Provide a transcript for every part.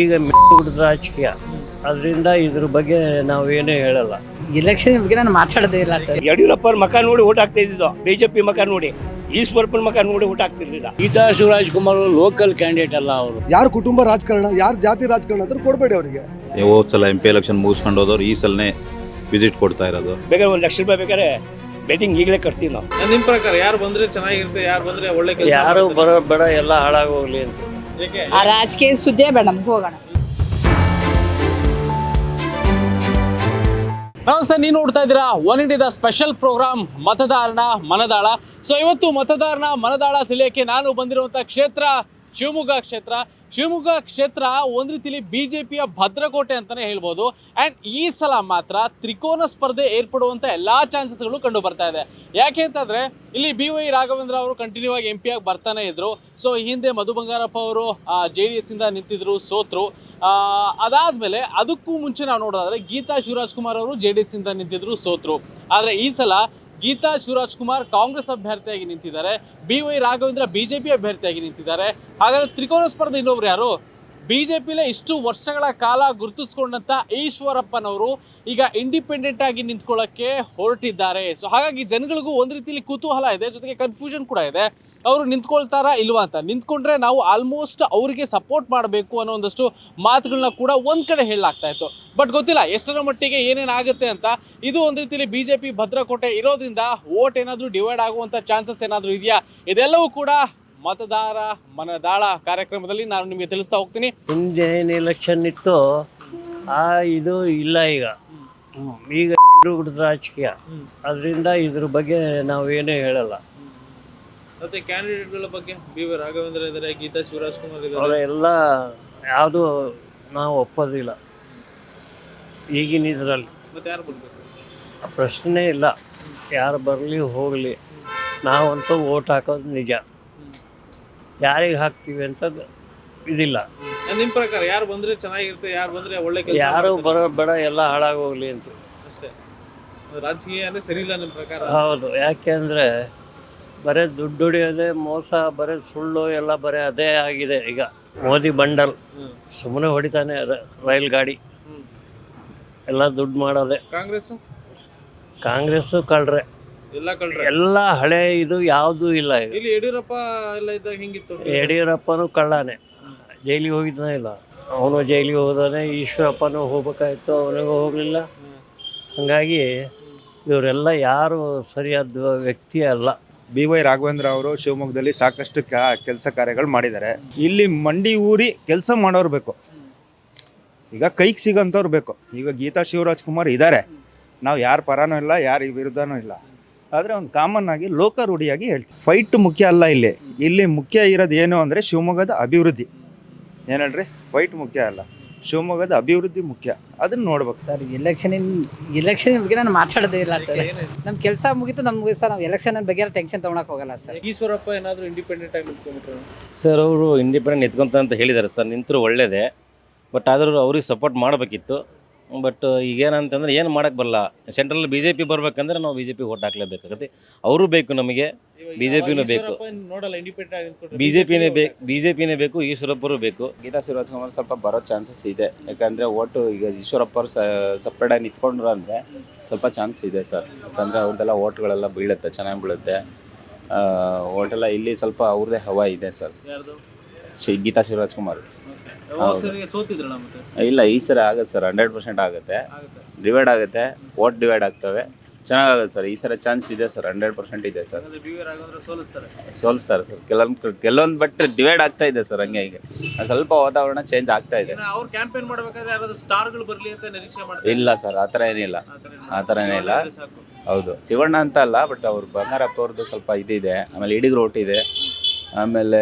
ಈಗ ಮೆಟ್ಟು ರಾಜಕೀಯ ಅದರಿಂದ ಇದ್ರ ಬಗ್ಗೆ ನಾವೇನೇ ಹೇಳಲ್ಲ. ಎಲೆಕ್ಷನ್ ಬಗ್ಗೆ ನಾನು ಮಾತಾಡೋದೇ ಇಲ್ಲ ಸರ್. ಯಡಿಯೂರಪ್ಪನ ಮಕ ನೋಡಿ ಓಟ್ ಹಾಕ್ತಾ ಇದ್ದಿದ್ದು. ಬಿಜೆಪಿ ಮಕ ನೋಡಿ ಈಶ್ವರಪ್ಪನ ಮಕ ನೋಡಿ ಓಟ್ ಹಾಕ್ತಿರ್ಲಿಲ್ಲ. ಗೀತಾ ಶಿವರಾಜ್ ಕುಮಾರ್ ಲೋಕಲ್ ಕ್ಯಾಂಡಿಡೇಟ್ ಅಲ್ಲ ಅವರು. ಯಾರ ಕುಟುಂಬ ರಾಜಕಾರಣ ಯಾರ ಜಾತಿ ರಾಜಕಾರಣ ಅಂತ ಕೊಡಬೇಡಿ ಅವರಿಗೆ. ಹೋದ್ ಸಲ ಎಂ ಪಿ ಎಲೆಕ್ಷನ್ ಮುಗಿಸ್ಕೊಂಡು ಹೋದವ್ರು ಈ ಸಲನೇ ವಿಸಿಟ್ ಕೊಡ್ತಾ ಇರೋದು. ಬೇಕಾದ್ರೆ ಒಂದು ಲಕ್ಷ ರೂಪಾಯಿ ಬೇಕಾದ್ರೆ ಬೆಟ್ಟಿಂಗ್ ಈಗಲೇ ಕಟ್ತೀವಿ ನಾವು. ನಿಮ್ಮ ಪ್ರಕಾರ ಯಾರು ಬಂದ್ರೆ ಚೆನ್ನಾಗಿರುತ್ತೆ ಯಾರು ಬಂದ್ರೆ ಒಳ್ಳೆ ಕೆಲಸ ಯಾರು ಬರೋ ಬೇಡ ಎಲ್ಲ ಹಾಳಾಗೋಗ್ಲಿ ಅಂತ. ಆ ರಾಜಕೀಯ ಸುದ್ದಿಯೇ ಬೇಡ, ನಮ್ಗೆ ಹೋಗೋಣ. ನಮಸ್ತೆ ನೀವು ನೋಡ್ತಾ ಇದ್ದೀರಾ ಒನ್ ಇಂಡಿಯಾದ ಸ್ಪೆಷಲ್ ಪ್ರೋಗ್ರಾಮ್ ಮತದಾರನ ಮನದಾಳ. ಸೊ ಇವತ್ತು ಮತದಾರನ ಮನದಾಳ ತಿಳಿಯಕ್ಕೆ ನಾನು ಬಂದಿರುವಂಥ ಕ್ಷೇತ್ರ ಶಿವಮೊಗ್ಗ ಕ್ಷೇತ್ರ. ಶಿವಮೊಗ್ಗ ಕ್ಷೇತ್ರ ಒಂದು ರೀತಿಲಿ ಬಿ ಜೆ ಪಿಯ ಭದ್ರಕೋಟೆ ಅಂತಲೇ ಹೇಳ್ಬೋದು. ಆ್ಯಂಡ್ ಈ ಸಲ ಮಾತ್ರ ತ್ರಿಕೋನ ಸ್ಪರ್ಧೆ ಏರ್ಪಡುವಂಥ ಎಲ್ಲ ಚಾನ್ಸಸ್ಗಳು ಕಂಡು ಬರ್ತಾ ಇದೆ. ಯಾಕೆ ಅಂತಂದರೆ, ಇಲ್ಲಿ ಬಿ ವೈ ರಾಘವೇಂದ್ರ ಅವರು ಕಂಟಿನ್ಯೂ ಆಗಿ ಎಂ ಪಿ ಆಗಿ ಬರ್ತಾನೆ ಇದ್ರು. ಸೊ ಹಿಂದೆ ಮಧು ಬಂಗಾರಪ್ಪ ಅವರು ಜೆ ಡಿ ಎಸ್ ಇಂದ ನಿಂತಿದ್ರು, ಸೋತ್ರು. ಅದಾದ ಅದಾದ್ಮೇಲೆ ಅದಕ್ಕೂ ಮುಂಚೆ ನಾವು ನೋಡೋದಾದ್ರೆ ಗೀತಾ ಶಿವರಾಜ್ ಕುಮಾರ್ ಅವರು ಜೆ ಡಿ ಎಸ್ ಇಂದ ನಿಂತಿದ್ರು, ಸೋತ್ರು. ಆದ್ರೆ ಈ ಸಲ ಗೀತಾ ಶಿವರಾಜ್ ಕುಮಾರ್ ಕಾಂಗ್ರೆಸ್ ಅಭ್ಯರ್ಥಿಯಾಗಿ ನಿಂತಿದ್ದಾರೆ. ಬಿ ವೈ ರಾಘವೇಂದ್ರ ಬಿಜೆಪಿ ಅಭ್ಯರ್ಥಿಯಾಗಿ ನಿಂತಿದ್ದಾರೆ. ಹಾಗಾದ್ರೆ ತ್ರಿಕೋನ ಸ್ಪರ್ಧೆ ಇನ್ನೊಬ್ರು ಯಾರು? ಬಿಜೆಪಿಲೇ ಇಷ್ಟು ವರ್ಷಗಳ ಕಾಲ ಗುರುತಿಸ್ಕೊಂಡಂತ ಈಶ್ವರಪ್ಪನವರು ಈಗ ಇಂಡಿಪೆಂಡೆಂಟ್ ಆಗಿ ನಿಂತ್ಕೊಳ್ಳೋಕ್ಕೆ ಹೊರಟಿದ್ದಾರೆ. ಸೊ ಹಾಗಾಗಿ ಜನಗಳಿಗೂ ಒಂದು ರೀತಿಯಲ್ಲಿ ಕುತೂಹಲ ಇದೆ, ಜೊತೆಗೆ ಕನ್ಫ್ಯೂಷನ್ ಕೂಡ ಇದೆ. ಅವರು ನಿಂತ್ಕೊಳ್ತಾರಾ ಇಲ್ವಾ ಅಂತ. ನಿಂತ್ಕೊಂಡ್ರೆ ನಾವು ಆಲ್ಮೋಸ್ಟ್ ಅವರಿಗೆ ಸಪೋರ್ಟ್ ಮಾಡಬೇಕು ಅನ್ನೋ ಒಂದಷ್ಟು ಮಾತುಗಳನ್ನ ಕೂಡ ಒಂದು ಕಡೆ ಹೇಳಲಾಗ್ತಾ ಇತ್ತು. ಬಟ್ ಗೊತ್ತಿಲ್ಲ ಎಷ್ಟರ ಮಟ್ಟಿಗೆ ಏನೇನಾಗುತ್ತೆ ಅಂತ. ಇದು ಒಂದು ರೀತಿಯಲ್ಲಿ ಬಿಜೆಪಿ ಭದ್ರಕೋಟೆ ಇರೋದ್ರಿಂದ ವೋಟ್ ಏನಾದರೂ ಡಿವೈಡ್ ಆಗುವಂಥ ಚಾನ್ಸಸ್ ಏನಾದರೂ ಇದೆಯಾ? ಇದೆಲ್ಲವೂ ಕೂಡ ಮತದಾರ ಮನದಾಳ ಕಾರ್ಯಕ್ರಮದಲ್ಲಿ ನಾನು ನಿಮಗೆ ತಿಳಿಸ್ತಾ ಹೋಗ್ತೀನಿ. ಹಿಂದೆ ಏನು ಎಲೆಕ್ಷನ್ ಇತ್ತು ಆ ಇದು ಇಲ್ಲ ಈಗ. ಈಗ ರಾಜಕೀಯ. ಅದರಿಂದ ಇದ್ರ ಬಗ್ಗೆ ನಾವೇನೇ ಹೇಳಲ್ಲ. ಮತ್ತೆ ಕ್ಯಾಂಡಿಡೇಟ್ಗಳ ಬಗ್ಗೆ ಬಿ ವಿ ರಾಘವೇಂದ್ರ ಇದ್ದಾರೆ ಗೀತಾ ಶಿವರಾಜ್ ಕುಮಾರ್ ಅವರೆಲ್ಲ ಯಾವುದು ನಾವು ಒಪ್ಪೋದಿಲ್ಲ. ಈಗಿನ ಇದರಲ್ಲಿ. ಮತ್ತೆ ಯಾರು ಬರ್ಬೇಕು? ಪ್ರಶ್ನೆ ಇಲ್ಲ. ಯಾರು ಬರಲಿ ಹೋಗಲಿ. ನಾವಂತೂ ಓಟ್ ಹಾಕೋದು ನಿಜ. ಯಾರಿಗೆ ಹಾಕ್ತೀವಿ ಅಂತ ಇದಿಲ್ಲ. ನಿಮ್ಮ ಪ್ರಕಾರ ಯಾರು ಬಂದ್ರೆ ಚೆನ್ನಾಗಿರುತ್ತೆ ಯಾರು ಬಂದ್ರೆ ಒಳ್ಳೆ ಕೆಲಸ ಯಾರು ಬರೋ ಬೇಡ ಎಲ್ಲ ಹಾಳಾಗೋಗ್ಲಿ ಅಂತ. ಅಷ್ಟೇ. ರಾಜಕೀಯ ಅಂದ್ರೆ ಸರಿ ಇಲ್ಲ ನಿಮ್ಮ ಪ್ರಕಾರ? ಹೌದು. ಯಾಕೆಂದರೆ ಬರೀ ದುಡ್ಡು ಹೊಡಿಯೋದೇ ಮೋಸ ಬರೀ ಸುಳ್ಳು ಎಲ್ಲ ಬರೀ ಅದೇ ಆಗಿದೆ ಈಗ. ಮೋದಿ ಬಂಡಲ್. ಸುಮ್ಮನೆ ಹೊಡಿತಾನೆ ಅದೇ ರೈಲ್ ಗಾಡಿ ಎಲ್ಲ ದುಡ್ಡು ಮಾಡೋದೆ. ಕಾಂಗ್ರೆಸ್ ಕಾಂಗ್ರೆಸ್ಸು ಕಳ್ರೆ. ಎಲ್ಲ ಕಳ್ರೆ? ಎಲ್ಲ ಹಳೆ ಇದು ಯಾವುದೂ ಇಲ್ಲ ಈಗ. ಇಲ್ಲಿ ಯಡಿಯೂರಪ್ಪ ಎಲ್ಲ ಇದ್ದಾಗ ಹಿಂಗಿತ್ತು? ಯಡಿಯೂರಪ್ಪನೂ ಕಳ್ಳಾನೆ. ಜೈಲಿಗೆ ಹೋಗಿದ್ದಾನೆ ಇಲ್ಲ. ಅವನು ಜೈಲಿಗೆ ಹೋದಾನೆ ಈಶ್ವರಪ್ಪನೂ ಹೋಗ್ಬೇಕಾಯ್ತು ಅವನಿಗೂ ಹೋಗಲಿಲ್ಲ. ಹಾಗಾಗಿ ಇವರೆಲ್ಲ ಯಾರು ಸರಿಯಾದ ವ್ಯಕ್ತಿ ಅಲ್ಲ ಬಿ ವೈ ರಾಘವೇಂದ್ರ ಅವರು ಶಿವಮೊಗ್ಗದಲ್ಲಿ ಸಾಕಷ್ಟು ಕೆಲಸ ಕಾರ್ಯಗಳು ಮಾಡಿದ್ದಾರೆ. ಇಲ್ಲಿ ಮಂಡಿ ಊರಿ ಕೆಲಸ ಮಾಡೋರು ಬೇಕು. ಈಗ ಕೈಗೆ ಸಿಗೋಂಥವ್ರು ಬೇಕು. ಈಗ ಗೀತಾ ಶಿವರಾಜ್ ಕುಮಾರ್ ಇದ್ದಾರೆ ನಾವು ಯಾರ ಪರನೂ ಇಲ್ಲ, ಯಾರ ವಿರುದ್ಧನೂ ಇಲ್ಲ. ಆದರೆ ಒಂದು ಕಾಮನ್ ಆಗಿ ಲೋಕ ರೂಢಿಯಾಗಿ ಹೇಳ್ತೀವಿ ಫೈಟ್ ಮುಖ್ಯ ಅಲ್ಲ ಇಲ್ಲಿ. ಇಲ್ಲಿ ಮುಖ್ಯ ಇರೋದು ಏನು ಅಂದರೆ ಶಿವಮೊಗ್ಗದ ಅಭಿವೃದ್ಧಿ. ಏನು ಹೇಳ್ರಿ? ಫೈಟ್ ಮುಖ್ಯ ಅಲ್ಲ. ಶಿವಮೊಗ್ಗದ ಅಭಿವೃದ್ಧಿ ಮುಖ್ಯ. ಅದನ್ನ ನೋಡ್ಬೇಕು. ಸರ್ ಎಲೆಕ್ಷನ್ ಎಲೆಕ್ಷನ್ ಬಗ್ಗೆ ನಾನು ಮಾತಾಡೋದೇ ಇಲ್ಲ ಸರ್. ನಮ್ಮ ಕೆಲಸ ಮುಗಿತು ನಮ್ಗೆ ಸರ್ ನಾವು ಎಲೆಕ್ಷನ್ ಬಗ್ಗೆ ಟೆನ್ಷನ್ ತೊಗೊಳಕ್ ಹೋಗಲ್ಲ ಸರ್. ಈಶ್ವರಪ್ಪ ಏನಾದ್ರು ಇಂಡಿಪೆಂಡೆಂಟ್ ಆಗಿ ಸರ್ ಅವರು ಇಂಡಿಪೆಂಡೆಂಟ್ ನಿಂತ್ಕೊಂತ ಅಂತ ಹೇಳಿದ್ದಾರೆ ಸರ್. ನಿಂತರು ಒಳ್ಳೇದೇ. ಬಟ್ ಆದರೂ ಅವ್ರಿಗೆ ಸಪೋರ್ಟ್ ಮಾಡಬೇಕಿತ್ತು. ಬಟ್ ಈಗೇನಂತಂದ್ರೆ ಏನು ಮಾಡೋಕ್ಕೆ ಬರಲ್ಲ. ಸೆಂಟ್ರಲ್ ಬಿ ಜೆ ಪಿ ಬರ್ಬೇಕಂದ್ರೆ ನಾವು ಬಿ ಜೆ ಪಿ ಓಟ್ ಹಾಕ್ಲೇಬೇಕಾಗತ್ತೆ. ಅವರು ಬೇಕು ನಮಗೆ. BJP ನೂ ಬೇಕು. ನೋಡಲ್ಲ ಇಂಡಿಪೆಂಡೆಂಟ್ ಆಗಿ ನಿಂತ್ಕೊಂಡ್ರೆ ಬಿ ಜೆ ಪಿನೇ ಬೇಕು ಬಿಜೆಪಿನೇ ಜೆ ಪಿನೇ ಬೇಕು ಈಶ್ವರಪ್ಪರು ಬೇಕು. ಗೀತಾ ಶಿವರಾಜ್ ಕುಮಾರ್ ಸ್ವಲ್ಪ ಬರೋ ಚಾನ್ಸಸ್ ಇದೆ. ಯಾಕಂದರೆ ಓಟು ಈಗ ಈಶ್ವರಪ್ಪ ಸಪ್ರೇಟ್ ಸಪ್ರೇಟಾಗಿ ನಿಂತ್ಕೊಂಡ್ರು ಅಂದರೆ ಸ್ವಲ್ಪ ಚಾನ್ಸ್ ಇದೆ ಸರ್. ಯಾಕಂದರೆ ಅವ್ರದ್ದೆಲ್ಲ ಓಟ್ಗಳೆಲ್ಲ ಬೀಳುತ್ತೆ ಚೆನ್ನಾಗಿ ಬೀಳುತ್ತೆ. ಓಟೆಲ್ಲ ಇಲ್ಲಿ ಸ್ವಲ್ಪ ಅವ್ರದ್ದೇ ಹವಾ ಇದೆ ಸರ್. ಗೀತಾ ಶಿವರಾಜ್ ಕುಮಾರ್. ಹೌದು. ಸರಿ ಸೋತಿದ್ರಲ್ಲ ಮತ್ತೆ? ಇಲ್ಲ ಈ ಸರಿ ಆಗುತ್ತೆ ಸರ್. ಹಂಡ್ರೆಡ್ ಪರ್ಸೆಂಟ್ ಆಗುತ್ತೆ. ಆಗುತ್ತೆ. ಡಿವೈಡ್ ಆಗುತ್ತೆ. ಓಟ್ ಡಿವೈಡ್ ಆಗ್ತವೆ. ಚೆನ್ನಾಗಾಗುತ್ತೆ ಸರ್. ಈ ಸಲ ಚಾನ್ಸ್ ಇದೆ ಸರ್. ಹಂಡ್ರೆಡ್ ಪರ್ಸೆಂಟ್ ಇದೆ ಸರ್. ಸೋಲಿಸ್ತಾರೆ. ಸೋಲಿಸ್ತಾರೆ ಸರ್. ಕೆಲವೊಂದು ಕೆಲವೊಂದು ಬಟ್ ಡಿವೈಡ್ ಆಗ್ತಾ ಇದೆ ಸರ್ ಹಂಗೆ ಹೀಗೆ. ಸ್ವಲ್ಪ ವಾತಾವರಣ ಚೇಂಜ್ ಆಗ್ತಾ ಇದೆ. ಇನ್ನು ಅವ್ರು ಕ್ಯಾಂಪೇನ್ ಮಾಡ್ಬೇಕಾದ್ರೆ ಯಾರಾದ್ರೂ ಸ್ಟಾರ್ಗಳು ಬರ್ಲಿ ಅಂತ ನಿರೀಕ್ಷೆ ಮಾಡ್ತಾರೆ. ಇಲ್ಲ ಸರ್ ಆ ಥರ ಏನಿಲ್ಲ. ಆ ಥರ ಏನಿಲ್ಲ. ಹೌದು. ಶಿವಣ್ಣ ಅಂತ ಅಲ್ಲ ಬಟ್ ಅವ್ರು ಬಂಗಾರಪ್ಪ ಅವ್ರದ್ದು ಸ್ವಲ್ಪ ಇದಿದೆ. ಆಮೇಲೆ ಇಡಿಗ್ರು ಇದೆ. ಆಮೇಲೆ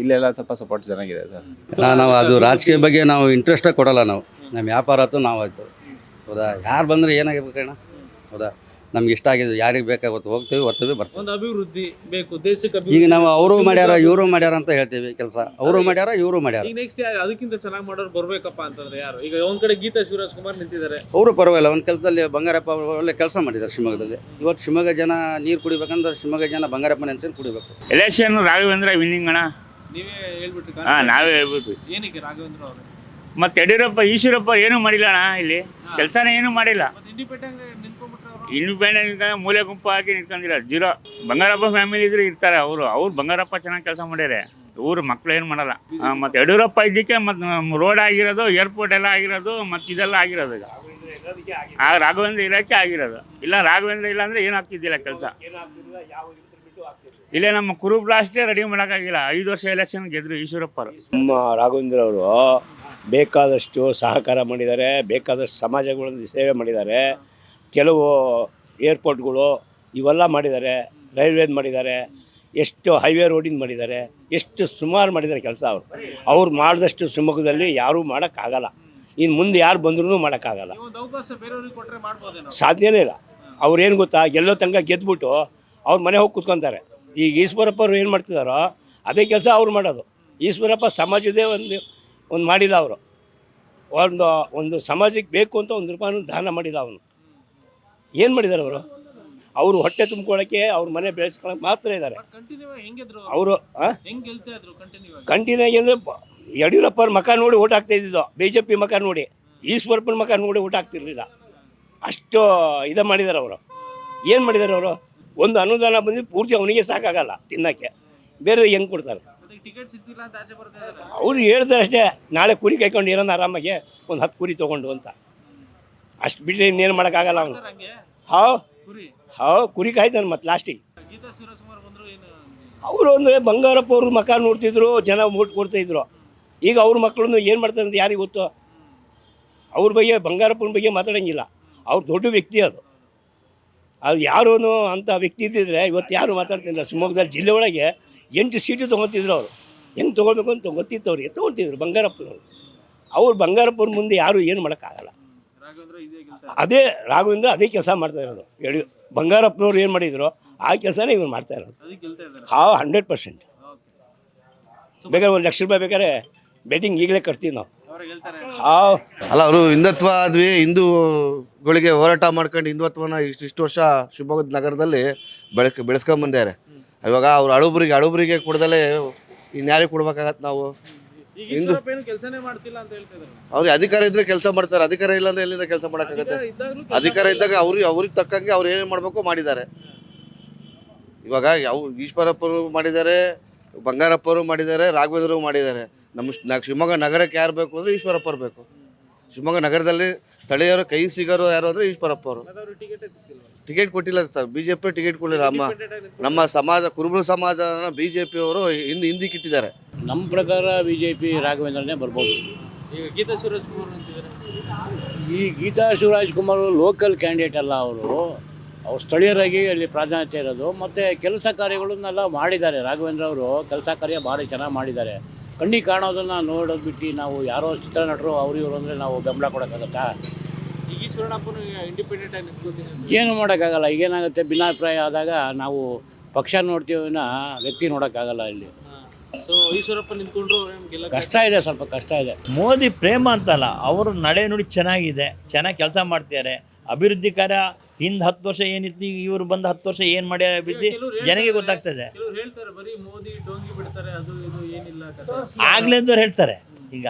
ಇಲ್ಲೆಲ್ಲ ಸ್ವಲ್ಪ ಸಪೋರ್ಟ್ ಚೆನ್ನಾಗಿದೆ ಸರ್. ನಾವು ಅದು ರಾಜಕೀಯ ಬಗ್ಗೆ ನಾವು ಇಂಟ್ರೆಸ್ಟೇ ಕೊಡೋಲ್ಲ ನಾವು. ನಮ್ಮ ವ್ಯಾಪಾರ ಆಯ್ತು ನಾವು ಆಯಿತು. ಹೌದಾ? ಯಾರು ಬಂದರೆ ಏನಾಗಿರ್ಬೇಕಣ್ಣ ಹೌದಾ? ನಮ್ಗೆ ಇಷ್ಟ ಆಗಿದೆ ಯಾರಿಗೆ ಬೇಕಾಗುತ್ತೆ ಹೋಗ್ತೀವಿ ಒತ್ತೀವಿ ಬರ್ತೀವಿ. ಒಂದು ಅಭಿವೃದ್ಧಿ ಬೇಕು ದೇಶಕ್ಕೆ ಈಗ ನಾವು ಅವರು ಮಾಡ್ಯಾರ ಇವರು ಮಾಡ್ಯಾರ ಅಂತ ಹೇಳ್ತೀವಿ ಕೆಲಸ. ಅವರು ಮಾಡ್ಯಾರ ಇವರು ಮಾಡ್ಯಾರ. ಈಗ ನೆಕ್ಸ್ಟ್ ಅದಕ್ಕಿಂತ ಚೆನ್ನಾಗಿ ಮಾಡೋರು ಬರ್ಬೇಕಪ್ಪ ಅಂತಂದ್ರೆ ಯಾರು? ಈಗ ಒಂದ್ ಕಡೆ ಗೀತಾ ಶಿವರಾಜ್ ಕುಮಾರ್ ನಿಂತಿದ್ದಾರೆ. ಅವರು ಪರವಾಗಿಲ್ಲ ಒಂದು ಕೆಲಸದಲ್ಲಿ ಬಂಗಾರಪ್ಪ ಅವರು ಒಳ್ಳೆ ಕೆಲಸ ಮಾಡಿದ್ದಾರೆ ಶಿವಮೊಗ್ಗದಲ್ಲಿ. ಇವತ್ತು ಶಿವಮೊಗ್ಗ ಜನ ನೀರು ಕುಡಿಬೇಕಂದ್ರೆ ಶಿವಮೊಗ್ಗ ಜನ ಬಂಗಾರಪ್ಪ ನೆನ್ಸಿನ ಕುಡಿಬೇಕು. ಎಲೆಕ್ಷನ್ ರಾಘವೇಂದ್ರ ವಿನ್ನಿಂಗ್ ಅಣ್ಣ. ನೀವೇ ಹೇಳ್ಬಿಟ್ಟು ಹಾ ನಾವೇ ಹೇಳ್ಬಿಟ್ಟು ಏನಕ್ಕೆ ರಾಘವೇಂದ್ರ ಅವರು? ಮತ್ತೆ ಯಡಿಯೂರಪ್ಪ ಈಶ್ವರಪ್ಪ ಏನೂ ಮಾಡಿಲ್ಲ ಅಣ್ಣ ಇಲ್ಲಿ ಕೆಲಸನೇ ಏನೂ ಮಾಡಿಲ್ಲ. ಇಂಡಿಪೆಂಡೆಂಟ್ ಮೂಲೆ ಗುಂಪು ಹಾಕಿ ನಿಂತ್ಕೊಂಡಿಲ್ಲ ಜೀರೋ. ಬಂಗಾರಪ್ಪ ಫ್ಯಾಮಿಲಿ ಇದ್ರೆ ಇರ್ತಾರೆ ಅವರು. ಅವ್ರು ಬಂಗಾರಪ್ಪ ಚೆನ್ನಾಗಿ ಕೆಲಸ ಮಾಡ್ಯಾರೆ. ಊರು ಮಕ್ಳು ಏನು ಮಾಡಲ್ಲ. ಮತ್ತು ಯಡಿಯೂರಪ್ಪ ಇದ್ದಕ್ಕೆ ಮತ್ತು ರೋಡ್ ಆಗಿರೋದು ಏರ್ಪೋರ್ಟ್ ಎಲ್ಲ ಆಗಿರೋದು ಮತ್ತು ಇದೆಲ್ಲ ಆಗಿರೋದು ಈಗ. ಆ, ರಾಘವೇಂದ್ರ ಇರೋಕ್ಕೆ ಆಗಿರೋದು. ಇಲ್ಲ, ರಾಘವೇಂದ್ರ ಇಲ್ಲ ಅಂದರೆ ಏನಾಗ್ತಿದ್ದಿಲ್ಲ ಕೆಲಸ. ಇಲ್ಲೇ ನಮ್ಮ ಕುರು ಬ್ಲಾಸ್ಟೇ ರೆಡಿ ಮಾಡೋಕ್ಕಾಗಿಲ್ಲ ಐದು ವರ್ಷ ಎಲೆಕ್ಷನ್ ಗೆದ್ರು ಈಶ್ವರಪ್ಪರು. ನಮ್ಮ ರಾಘವೇಂದ್ರ ಅವರು ಬೇಕಾದಷ್ಟು ಸಹಕಾರ ಮಾಡಿದ್ದಾರೆ, ಬೇಕಾದಷ್ಟು ಸಮಾಜಗಳನ್ನು ಸೇವೆ ಮಾಡಿದ್ದಾರೆ. ಕೆಲವು ಏರ್ಪೋರ್ಟ್ಗಳು ಇವೆಲ್ಲ ಮಾಡಿದ್ದಾರೆ ರೈಲ್ವೇದ್ ಮಾಡಿದ್ದಾರೆ ಎಷ್ಟು ಹೈವೇ ರೋಡಿಂದ ಮಾಡಿದ್ದಾರೆ ಎಷ್ಟು ಸುಮಾರು ಮಾಡಿದ್ದಾರೆ ಕೆಲಸ ಅವರು. ಅವ್ರು ಮಾಡಿದಷ್ಟು ಶಿವಮೊಗ್ಗದಲ್ಲಿ ಯಾರೂ ಮಾಡೋಕ್ಕಾಗಲ್ಲ. ಇನ್ನು ಮುಂದೆ ಯಾರು ಬಂದ್ರೂ ಮಾಡೋಕ್ಕಾಗಲ್ಲ. ಸಾಧ್ಯನೇ ಇಲ್ಲ. ಅವ್ರೇನು ಗೊತ್ತಾ ಎಲ್ಲೋ ತನಕ ಗೆದ್ದುಬಿಟ್ಟು ಅವ್ರ ಮನೆ ಹೋಗಿ ಕೂತ್ಕೊತಾರೆ. ಈಗ ಈಶ್ವರಪ್ಪ ಅವರು ಏನು ಮಾಡ್ತಿದಾರೋ ಅದೇ ಕೆಲಸ ಅವ್ರು ಮಾಡೋದು. ಈಶ್ವರಪ್ಪ ಸಮಾಜದೇ ಒಂದು ಒಂದು ಮಾಡಿಲ್ಲ ಅವರು. ಒಂದು ಒಂದು ಸಮಾಜಕ್ಕೆ ಬೇಕು ಅಂತ ಒಂದು ರೂಪಾಯಿನೂ ದಾನ ಮಾಡಿಲ್ಲ ಅವನು. ಏನು ಮಾಡಿದ್ದಾರೆ ಅವರು? ಅವರು ಹೊಟ್ಟೆ ತುಂಬ್ಕೊಳ್ಳೋಕ್ಕೆ ಅವ್ರ ಮನೆ ಬೆಳೆಸ್ಕೊಳಕ್ಕೆ ಮಾತ್ರ ಇದ್ದಾರೆ. ಅವರು ಕಂಟಿನ್ಯೂ ಆಗಿ ಅಂದರೆ ಯಡಿಯೂರಪ್ಪ ಅವ್ರ ಮಕ ನೋಡಿ ಓಟ್ ಹಾಕ್ತಾ ಇದ್ದಿದ್ದು ಬಿ ಜೆ ಪಿ ಮಕ ನೋಡಿ ಈಶ್ವರಪ್ಪನ ಮಕ ನೋಡಿ ಓಟ್ ಹಾಕ್ತಿರ್ಲಿಲ್ಲ. ಅಷ್ಟು ಇದು ಮಾಡಿದ್ದಾರೆ ಅವರು. ಏನು ಮಾಡಿದ್ದಾರೆ ಅವರು? ಒಂದು ಅನುದಾನ ಬಂದು ಪೂರ್ತಿ ಅವನಿಗೆ ಸಾಕಾಗಲ್ಲ ತಿನ್ನೋಕ್ಕೆ. ಬೇರೆ ಹೆಂಗೆ ಕೊಡ್ತಾರೆ? ಅವ್ರು ಹೇಳ್ತಾರೆ ಅಷ್ಟೇ ನಾಳೆ ಕುರಿ ಕೈಕೊಂಡು ಇರೋಣ ಆರಾಮಾಗಿ ಒಂದು ಹತ್ತು ಕುರಿ ತೊಗೊಂಡು ಅಂತ. ಅಷ್ಟು ಬಿಟ್ಟರೆ ಇನ್ನೇನು ಮಾಡೋಕ್ಕಾಗಲ್ಲ ಅವನು. ಹೌ. ಹೌ ಕುರಿ ಕಾಯ್ತಾನೆ ಮತ್ತು ಲಾಸ್ಟಿಗೆ ಅವರು ಅಂದರೆ ಬಂಗಾರಪ್ಪ ಅವ್ರ ಮಕ ನೋಡ್ತಿದ್ರು ಜನ ಓಟ್ ಕೊಡ್ತಾಯಿದ್ರು ಈಗ ಅವ್ರ ಮಕ್ಕಳನ್ನು ಏನು ಮಾಡ್ತಾರೆ ಅಂತ ಯಾರಿಗೆ ಗೊತ್ತು? ಅವ್ರ ಬಗ್ಗೆ ಬಂಗಾರಪ್ಪನ ಬಗ್ಗೆ ಮಾತಾಡೋಂಗಿಲ್ಲ. ಅವ್ರು ದೊಡ್ಡ ವ್ಯಕ್ತಿ ಅದು. ಅದು ಯಾರೂ ಅಂಥ ವ್ಯಕ್ತಿ ಇದ್ದಿದ್ರೆ ಇವತ್ತು ಯಾರು ಮಾತಾಡ್ತಿಲ್ಲ. ಶಿವಮೊಗ್ಗದಲ್ಲಿ ಜಿಲ್ಲೆ ಒಳಗೆ ಎಂಟು ಸೀಟು ತೊಗೊತಿದ್ರು ಅವರು. ಹೆಂಗೆ ತೊಗೊಳ್ಬೇಕು ಅಂತ ಗೊತ್ತಿತ್ತು ಅವ್ರಿಗೆ ತೊಗೊತಿದ್ರು ಬಂಗಾರಪ್ಪನವರು. ಅವ್ರು ಬಂಗಾರಪ್ಪನ ಮುಂದೆ ಯಾರು ಏನು ಮಾಡೋಕ್ಕಾಗಲ್ಲ. ಅದೇ ರಾಘವೇಂದ್ರ ಅದೇ ಕೆಲಸ ಮಾಡ್ತಾ ಇರೋದು. ಹೇಳಿ ಬಂಗಾರಪ್ಪನವ್ರು ಏನು ಮಾಡಿದ್ರು ಆ ಕೆಲಸನೇ ಇವ್ರು ಮಾಡ್ತಾ ಇರೋದು. ಹಾಂ ಹಂಡ್ರೆಡ್ ಪರ್ಸೆಂಟ್ ಬೇಕಾದ್ರೆ ಒಂದು ಲಕ್ಷ ರೂಪಾಯಿ ಬೇಕಾದ್ರೆ ಬೆಟ್ಟಿಂಗ್ ಈಗಲೇ ಕಟ್ತೀವಿ ನಾವು. ಹಾವು. ಅಲ್ಲ ಅವರು ಹಿಂದುತ್ವ ಆದ್ವಿ ಹಿಂದೂಗಳಿಗೆ ಹೋರಾಟ ಮಾಡ್ಕೊಂಡು ಹಿಂದುತ್ವನ ಇಷ್ಟು ಇಷ್ಟು ವರ್ಷ ಶಿವಮೊಗ್ಗದ ನಗರದಲ್ಲಿ ಬೆಳಕ್ ಬೆಳೆಸ್ಕೊಂಡ್ಬಂದಿದ್ದಾರೆ ಇವಾಗ ಅವ್ರು ಅಳುಬ್ರಿಗೆ ಹಳುಬರಿಗೆ ಕೊಡ್ದಲೇ ಇನ್ಯಾರಿಗೆ ಕೊಡ್ಬೇಕಾಗತ್ತೆ ನಾವು. ಈಶ್ವರಪ್ಪ ಕೆಲಸನೇ ಮಾಡ್ತಿಲ್ಲ ಅಂತ ಅವ್ರಿಗೆ ಅಧಿಕಾರ ಇದ್ರೆ ಕೆಲಸ ಮಾಡ್ತಾರೆ. ಅಧಿಕಾರ ಇಲ್ಲ ಅಂದ್ರೆ ಎಲ್ಲಿಂದ ಕೆಲಸ ಮಾಡೋಕ್ಕಾಗತ್ತೆ? ಅಧಿಕಾರ ಇದ್ದಾಗ ಅವ್ರಿಗೆ ಅವ್ರಿಗೆ ತಕ್ಕಂಗೆ ಅವ್ರು ಏನೇನು ಮಾಡಬೇಕು ಮಾಡಿದ್ದಾರೆ. ಇವಾಗ ಯಾವ ಈಶ್ವರಪ್ಪರು ಮಾಡಿದ್ದಾರೆ ಬಂಗಾರಪ್ಪರು ಮಾಡಿದ್ದಾರೆ ರಾಘವೇಂದ್ರರು ಮಾಡಿದ್ದಾರೆ. ನಮ್ಮ ಶಿವಮೊಗ್ಗ ನಗರಕ್ಕೆ ಯಾರು ಬೇಕು ಅಂದರೆ ಈಶ್ವರಪ್ಪರು ಬೇಕು. ಶಿವಮೊಗ್ಗ ನಗರದಲ್ಲಿ ಸ್ಥಳೀಯರು ಕೈ ಸಿಗೋರು ಯಾರು ಅಂದರೆ ಈಶ್ವರಪ್ಪ ಅವರು ಟಿಕೆಟ್ ಕೊಟ್ಟಿಲ್ಲ sir. B J P ticket ಕೊಡಲಿಲ್ಲ. ನಮ್ಮ ನಮ್ಮ ಸಮಾಜ ಕುರುಬರು ಸಮಾಜನ ಬಿ ಜೆ ಪಿ ಅವರು ಹಿಂದೆ ಹಿಂದಿಕ್ಕಿಟ್ಟಿದ್ದಾರೆ ನಮ್ಮ ಪ್ರಕಾರ ಬಿ ಜೆ ಪಿ ರಾಘವೇಂದ್ರನೇ ಬರ್ಬೋದು. ಈಗ ಗೀತಾ ಶಿವರಾಜ್ಕುಮಾರ್ ಅಂತಿದ್ದಾರೆ. ಈ ಗೀತಾ ಶಿವರಾಜ್ ಕುಮಾರ್ ಲೋಕಲ್ ಕ್ಯಾಂಡಿಡೇಟ್ ಅಲ್ಲ ಅವರು. ಅವ್ರು ಸ್ಥಳೀಯರಾಗಿ ಅಲ್ಲಿ ಪ್ರಾಧಾನ್ಯತೆ ಇರೋದು. ಮತ್ತು ಕೆಲಸ ಕಾರ್ಯಗಳನ್ನೆಲ್ಲ ಮಾಡಿದ್ದಾರೆ. ರಾಘವೇಂದ್ರ ಅವರು ಕೆಲಸ ಕಾರ್ಯ ಭಾರಿ ಚೆನ್ನಾಗಿ ಮಾಡಿದ್ದಾರೆ. ಕಣ್ಣಿ ಕಾಣೋದನ್ನು ನೋಡೋದು ಬಿಟ್ಟು ನಾವು ಯಾರೋ ಚಿತ್ರನಟರು ಅವರು ಇವರು ಅಂದರೆ ನಾವು ಬೆಂಬಲ ಕೊಡೋಕ್ಕಾಗತ್ತಾ? ಏನು ಮಾಡೋಕ್ಕಾಗಲ್ಲ ಈಗೇನಾಗುತ್ತೆ ಭಿನ್ನಾಭಿಪ್ರಾಯ ಆದಾಗ ನಾವು ಪಕ್ಷ ನೋಡ್ತೀವಿ ವ್ಯಕ್ತಿ ನೋಡೋಕ್ಕಾಗಲ್ಲ ಇಲ್ಲಿ. ಕಷ್ಟ ಇದೆ ಸ್ವಲ್ಪ ಕಷ್ಟ ಇದೆ. ಮೋದಿ ಪ್ರೇಮ ಅಂತಲ್ಲ ಅವರು ನಡೆ ನುಡಿ ಚೆನ್ನಾಗಿದೆ ಚೆನ್ನಾಗಿ ಕೆಲಸ ಮಾಡ್ತಿದ್ದಾರೆ. ಅಭಿವೃದ್ಧಿ ಕಾರ್ಯ ಹಿಂದೆ ಹತ್ತು ವರ್ಷ ಏನಿತ್ತು ಈಗ ಇವರು ಬಂದು ಹತ್ತು ವರ್ಷ ಏನು ಮಾಡಿ ಅಭಿವೃದ್ಧಿ ಜನಗೆ ಗೊತ್ತಾಗ್ತದೆ. ಕೆಲವ್ರು ಹೇಳ್ತಾರೆ ಈಗ ಮೋದಿ ಡೋಂಗಿ ಬಿಡ್ತಾರೆ ಅದು ಇದು ಏನಿಲ್ಲ ಕಥೆ. ಆಗ್ಲಿದ್ದವ್ರು ಹೇಳ್ತಾರೆ. ಈಗ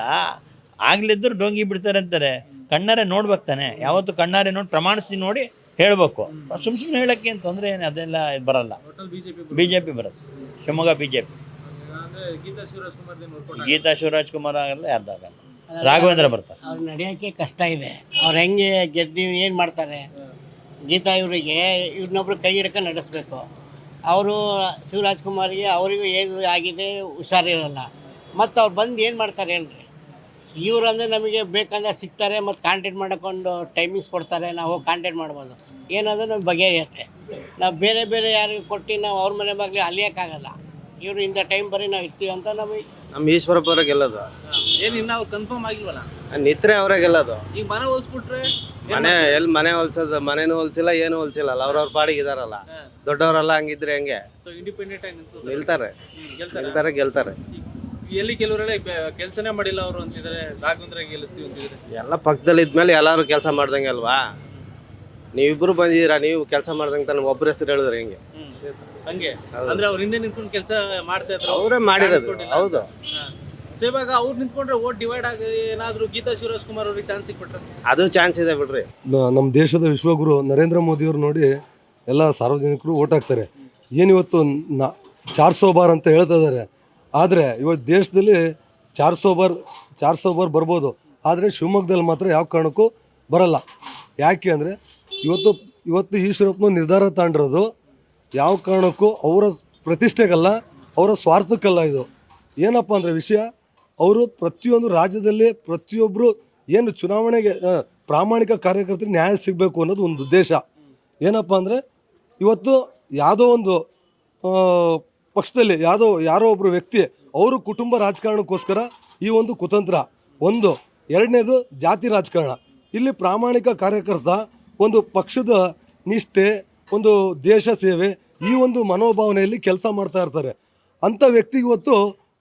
ಆಗ್ಲಿದ್ದವ್ರು ಡೊಂಗಿ ಬಿಡ್ತಾರೆ ಅಂತಾರೆ. ಕಣ್ಣಾರೆ ನೋಡ್ಬೇಕು ತಾನೆ. ಯಾವತ್ತು ಕಣ್ಣಾರೆ ನೋಡಿ ಪ್ರಮಾಣಿಸಿ ನೋಡಿ ಹೇಳಬೇಕು. ಸುಮ್ ಸುಮ್ಮನೆ ಹೇಳಕ್ಕೆ ಏನು ತೊಂದರೆ ಏನು ಅದೆಲ್ಲ ಇದ್ ಬರಲ್ಲ. ಬಿ ಜೆ ಪಿ ಬರುತ್ತೆ. Shivamogga B J P Geetha Shivaraj Kumar ಆಗಲ್ಲ ಯಾರ್ದಾಗಲ್ಲ ರಾಘವೇಂದ್ರ ಬರ್ತಾರೆ. ಅವ್ರು ನಡೆಯೋಕ್ಕೆ ಕಷ್ಟ ಇದೆ. ಅವ್ರು ಹೆಂಗೆ ಗೆದ್ದು ಏನು ಮಾಡ್ತಾರೆ? ಗೀತಾ ಇವರಿಗೆ ಇವ್ರನ್ನೊಬ್ರು ಕೈ ಹಿಡ್ಕೊಂಡು ನಡೆಸ್ಬೇಕು. ಅವರು ಶಿವರಾಜ್ ಕುಮಾರ್ಗೆ ಅವರಿಗೂ ಏನು ಆಗಿದೆ ಹುಷಾರಿರಲ್ಲ. ಮತ್ತು ಅವ್ರು ಬಂದು ಏನು ಮಾಡ್ತಾರೆ ಹೇಳ್ರಿ ಇವ್ರು ಅಂದರೆ ನಮಗೆ ಬೇಕಂದ್ರೆ ಸಿಗ್ತಾರೆ ಮತ್ತು ಕಾಂಟ್ಯಾಕ್ಟ್ ಮಾಡ್ಕೊಂಡು ಟೈಮಿಂಗ್ಸ್ ಕೊಡ್ತಾರೆ ನಾವು ಹೋಗಿ ಕಾಂಟ್ಯಾಕ್ಟ್ ಮಾಡ್ಬೋದು. ಏನಾದರೂ ನಮ್ಗೆ ಬಗೆಹರಿಯುತ್ತೆ. ನಾವು ಬೇರೆ ಬೇರೆ ಯಾರಿಗೆ ಕೊಟ್ಟು ನಾವು ಅವ್ರ ಮನೆ ಬಾಗಿಲು ಅಲಿಯೋಕ್ಕಾಗಲ್ಲ. ಇವರು ಇಂಥ ಟೈಮ್ ಬರೀ ನಾವು ಇರ್ತೀವಿ ಅಂತ ನಮಗೆ ನಮ್ಮ ಈಶ್ವರಪ್ಪರ ಗೆಲ್ಲೋದು ಏನು ಇನ್ನ ಕನ್ಫರ್ಮ್ ಆಗಿಲ್ವಲ್ಲ? ನಿತ್ರೆ ಅವರೇ ಗೆಲ್ಲೋದು ಈಗ ಮನೆ ಹೋಲ್ಸ್ಬಿಟ್ರೆ ಮನೆ ಎಲ್ಲಿ ಮನೆ ಹೊಲ್ಸೋದು? ಮನೇನು ಹೊಲ್ಸಿಲ್ಲ ಏನು ಹೊಲ್ಸಿಲ್ಲ ಅಲ್ಲ. ಅವ್ರವ್ರ ಪಾಡಿಗೆ ಇದಾರಲ್ಲ. ದೊಡ್ಡವರೆಲ್ಲ ಹಂಗಿದ್ರೆ ಹೆಂಗೆ? ಸೊ ಇಂಡಿಪೆಂಡೆಂಟ್ ಆಗಿ ನಿಲ್ತಾರೆ. ನಿಲ್ತಾರೆ ಗೆಲ್ತಾರೆ. ಎಲ್ಲಿ ಕೆಲವರೆಲ್ಲ ಕೆಲಸನೇ ಮಾಡಿಲ್ಲ ಅವರು ಅಂತಿದ್ದಾರೆ ರಾಘವೇಂದ್ರ ಗೆಲ್ಲಿಸ್ತೀವಿ ಅಂತಿದ್ದಾರೆ ಎಲ್ಲ ಪಕ್ಕದಲ್ಲಿ ಇದ್ಮೇಲೆ ಎಲ್ಲರೂ ಕೆಲಸ ಮಾಡ್ದಂಗೆ ಅಲ್ವಾ? ನೀವಿಬ್ರು ಬಂದಿದ್ದೀರಾ ನೀವು ಕೆಲಸ ಮಾಡ್ದಂಗೆ ತಾನೆ ಒಬ್ಬರ ಹೆಸರು ಹೇಳಿದ್ರೆ ಹಿಂಗೆ? ಹಂಗೆ. ಅಂದ್ರೆ ಅವ್ರ ಹಿಂದೆ ನಿಂತ್ಕೊಂಡು ಕೆಲಸ ಮಾಡ್ತಾ ಇದ್ರು ಅವರೇ ಮಾಡಿರೋದು. ಹೌದು. ಸೊ ಇವಾಗ ಅವ್ರು ನಿಂತ್ಕೊಂಡ್ರೆ ಓಟ್ ಡಿವೈಡ್ ಆಗಿ ಏನಾದರೂ ಗೀತಾ ಶಿವರಾಜ್ ಕುಮಾರ್ ಅವ್ರಿಗೆ ಚಾನ್ಸ್ ಸಿಕ್ಬಿಟ್ರೆ? ಅದು ಚಾನ್ಸ್ ಇದೆ ಬಿಡ್ರಿ. ನಮ್ಮ ದೇಶದ ವಿಶ್ವಗುರು ನರೇಂದ್ರ ಮೋದಿಯವ್ರು ನೋಡಿ ಎಲ್ಲ ಸಾರ್ವಜನಿಕರು ಓಟ್ ಹಾಕ್ತಾರೆ. ಏನಿವತ್ತು ನಾ ಚಾರ್ ಸೋ ಬಾರ್ ಅಂತ ಹೇಳ್ತಾ ಇದ್ದಾರೆ ಆದರೆ ಇವತ್ತು ದೇಶದಲ್ಲಿ ಚಾರ್ ಸೋಬರ್ ಚಾರ್ ಸೋಬರ್ ಬರ್ಬೋದು. ಆದರೆ ಶಿವಮೊಗ್ಗದಲ್ಲಿ ಮಾತ್ರ ಯಾವ ಕಾರಣಕ್ಕೂ ಬರಲ್ಲ. ಯಾಕೆ ಅಂದರೆ ಇವತ್ತು ಇವತ್ತು ಈಶ್ವರಪ್ಪನ ನಿರ್ಧಾರ ತಗೊಂಡಿರೋದು ಯಾವ ಕಾರಣಕ್ಕೂ ಅವರ ಪ್ರತಿಷ್ಠೆಗಲ್ಲ, ಅವರ ಸ್ವಾರ್ಥಕ್ಕಲ್ಲ ಇದು. ಏನಪ್ಪ ಅಂದರೆ ವಿಷಯ, ಅವರು ಪ್ರತಿಯೊಂದು ರಾಜ್ಯದಲ್ಲಿ ಪ್ರತಿಯೊಬ್ಬರು ಏನು ಚುನಾವಣೆಗೆ ಪ್ರಾಮಾಣಿಕ ಕಾರ್ಯಕರ್ತರಿಗೆ ನ್ಯಾಯ ಸಿಗಬೇಕು ಅನ್ನೋದು ಒಂದು ಉದ್ದೇಶ. ಏನಪ್ಪ ಅಂದರೆ ಇವತ್ತು ಯಾವುದೋ ಒಂದು ಪಕ್ಷದಲ್ಲಿ ಯಾವುದೋ ಯಾರೋ ಒಬ್ಬರು ವ್ಯಕ್ತಿ ಅವರು ಕುಟುಂಬ ರಾಜಕಾರಣಕ್ಕೋಸ್ಕರ ಈ ಒಂದು ಕುತಂತ್ರ. ಒಂದು ಎರಡನೇದು ಜಾತಿ ರಾಜಕಾರಣ. ಇಲ್ಲಿ ಪ್ರಾಮಾಣಿಕ ಕಾರ್ಯಕರ್ತ ಒಂದು ಪಕ್ಷದ ನಿಷ್ಠೆ ಒಂದು ದೇಶ ಸೇವೆ ಈ ಒಂದು ಮನೋಭಾವನೆಯಲ್ಲಿ ಕೆಲಸ ಮಾಡ್ತಾ ಇರ್ತಾರೆ. ಅಂಥ ವ್ಯಕ್ತಿಗೆ ಇವತ್ತು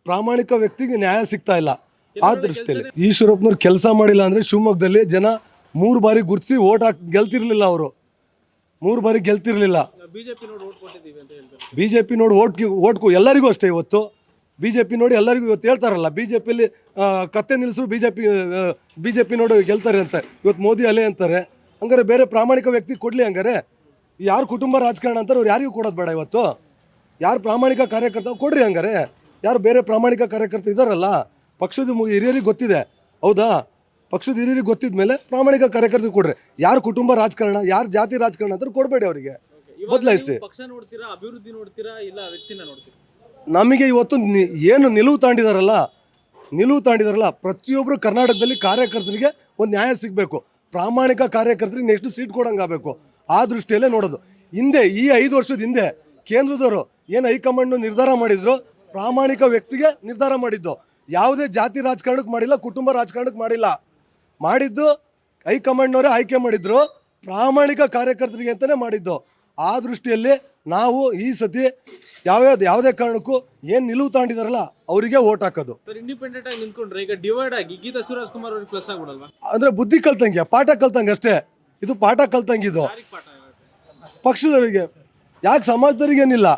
ಪ್ರಾಮಾಣಿಕ ವ್ಯಕ್ತಿಗೆ ನ್ಯಾಯ ಸಿಗ್ತಾ ಇಲ್ಲ. ಆ ದೃಷ್ಟಿಯಲ್ಲಿ. ಈಶ್ವರಪ್ಪನವ್ರು ಕೆಲಸ ಮಾಡಿಲ್ಲ ಅಂದರೆ ಶಿವಮೊಗ್ಗದಲ್ಲಿ ಜನ ಮೂರು ಬಾರಿ ಗುರುತಿಸಿ ಓಟ್ ಹಾಕಿ ಗೆಲ್ತಿರ್ಲಿಲ್ಲ ಅವರು. ಮೂರು ಬಾರಿ ಗೆಲ್ತಿರ್ಲಿಲ್ಲ. ಬಿಜೆಪಿ ಕೊಟ್ಟಿದ್ದೀವಿ ಬಿ ಜೆ ಪಿ ನೋಡಿ ಓಟ್ ಓಟ್ ಎಲ್ಲರಿಗೂ ಅಷ್ಟೇ ಇವತ್ತು. ಬಿ ಜೆ ಪಿ ನೋಡಿ ಎಲ್ಲರಿಗೂ ಇವತ್ತು ಹೇಳ್ತಾರಲ್ಲ ಬಿ ಜೆ ಪಿಲಿ ಕತ್ತೆ ನಿಲ್ಲಿಸರು B J P B J P ನೋಡಿ ಗೆಲ್ತಾರೆ ಅಂತ. ಇವತ್ತು ಮೋದಿ ಅಲೆ ಅಂತಾರೆ. ಹಂಗಾರೆ ಬೇರೆ ಪ್ರಾಮಾಣಿಕ ವ್ಯಕ್ತಿ ಕೊಡಲಿ ಹಂಗಾರೆ? ಯಾರು ಕುಟುಂಬ ರಾಜಕಾರಣ ಅಂತಾರೆ, ಅವ್ರು ಯಾರಿಗೂ ಕೊಡೋದು ಬೇಡ ಇವತ್ತು. ಯಾರು ಪ್ರಾಮಾಣಿಕ ಕಾರ್ಯಕರ್ತ ಕೊಡ್ರಿ ಹಂಗಾರೆ. ಯಾರು ಬೇರೆ ಪ್ರಾಮಾಣಿಕ ಕಾರ್ಯಕರ್ತ ಇದ್ದಾರಲ್ಲ ಪಕ್ಷದ ಮು- ಹಿರಿಯರಿಗೆ ಗೊತ್ತಿದೆ. ಹೌದಾ? ಪಕ್ಷದ ಹಿರಿಯರಿಗೆ ಗೊತ್ತಿದ ಮೇಲೆ ಪ್ರಾಮಾಣಿಕ ಕಾರ್ಯಕರ್ತರು ಕೊಡ್ರಿ. ಯಾರು ಕುಟುಂಬ ರಾಜಕಾರಣ, ಯಾರು ಜಾತಿ ರಾಜಕಾರಣ ಅಂತ ಕೊಡಬೇಡಿ ಅವರಿಗೆ. ಬದಲಾಯಿಸಿ. ನೀವು ಪಕ್ಷ ನೋಡ್ತೀರಾ ಅಭಿವೃದ್ಧಿ ನೋಡ್ತೀರಾ ಇಲ್ಲ ವ್ಯಕ್ತಿನ ನೋಡ್ತೀರಾ? ನಮಗೆ ಇವತ್ತು ನಿ- ಏನು ನಿಲುವು ತಾಂಡಿದಾರಲ್ಲ ನಿಲುವು ತಾಂಡಿದಾರಲ್ಲ ಪ್ರತಿಯೊಬ್ಬರು ಕರ್ನಾಟಕದಲ್ಲಿ ಕಾರ್ಯಕರ್ತರಿಗೆ ಒಂದು ನ್ಯಾಯ ಸಿಗಬೇಕು. ಪ್ರಾಮಾಣಿಕ ಕಾರ್ಯಕರ್ತರಿಗೆ ನೆಕ್ಸ್ಟ್ ಸೀಟ್ ಕೊಡಂಗಾಗಬೇಕು. ಆ ದೃಷ್ಟಿಯಲ್ಲೇ ನೋಡೋದು. ಹಿಂದೆ ಈ ಐದು ವರ್ಷದ ಹಿಂದೆ ಕೇಂದ್ರದವರು ಏನು ಹೈಕಮಾಂಡ್ ನಿರ್ಧಾರ ಮಾಡಿದ್ರು? ಪ್ರಾಮಾಣಿಕ ವ್ಯಕ್ತಿಗೆ ನಿರ್ಧಾರ ಮಾಡಿದ್ದು. ಯಾವುದೇ ಜಾತಿ ರಾಜಕಾರಣಕ್ಕೆ ಮಾಡಿಲ್ಲ ಕುಟುಂಬ ರಾಜಕಾರಣಕ್ಕೆ ಮಾಡಿಲ್ಲ. ಮಾಡಿದ್ದು ಹೈಕಮಾಂಡ್ನವರೇ ಆಯ್ಕೆ ಮಾಡಿದ್ರು. ಪ್ರಾಮಾಣಿಕ ಕಾರ್ಯಕರ್ತರಿಗೆ ಅಂತಲೇ ಮಾಡಿದ್ದು. ಆ ದೃಷ್ಟಿಯಲ್ಲಿ ನಾವು ಈ ಸತಿ ಯಾವ ಯಾವುದೇ ಕಾರಣಕ್ಕೂ ಏನು ನಿಲುವು ತಾಂಡಿದಾರಲ್ಲ ಅವರಿಗೆ ಓಟ್ ಹಾಕೋದು. ಸರ್ ಇಂಡಿಪೆಂಡೆಂಟ್ ಆಗಿ ನಿಂತ್ಕೊಂಡ್ರೆ ಈಗ ಡಿವೈಡ್ ಆಗಿ ಗೀತಾ ಸುರೇಶ್ ಕುಮಾರ್ ಅವ್ರಿಗೆ ಪ್ಲಸ್ ಆಗ್ಬಿಡಲ್ವಾ? ಅಂದರೆ ಬುದ್ಧಿ ಕಲ್ತಂಗೆ ಪಾಠ ಕಲ್ತಂಗೆ ಅಷ್ಟೇ. ಇದು ಪಾಠ ಕಲ್ತಂಗಿದು ಇದು. ಪಾಠ ಆಗುತ್ತೆ? ಪಕ್ಷದವರಿಗೆ ಯಾಕೆ ಸಮಾಜದವ್ರಿಗೆ ಏನಿಲ್ಲ.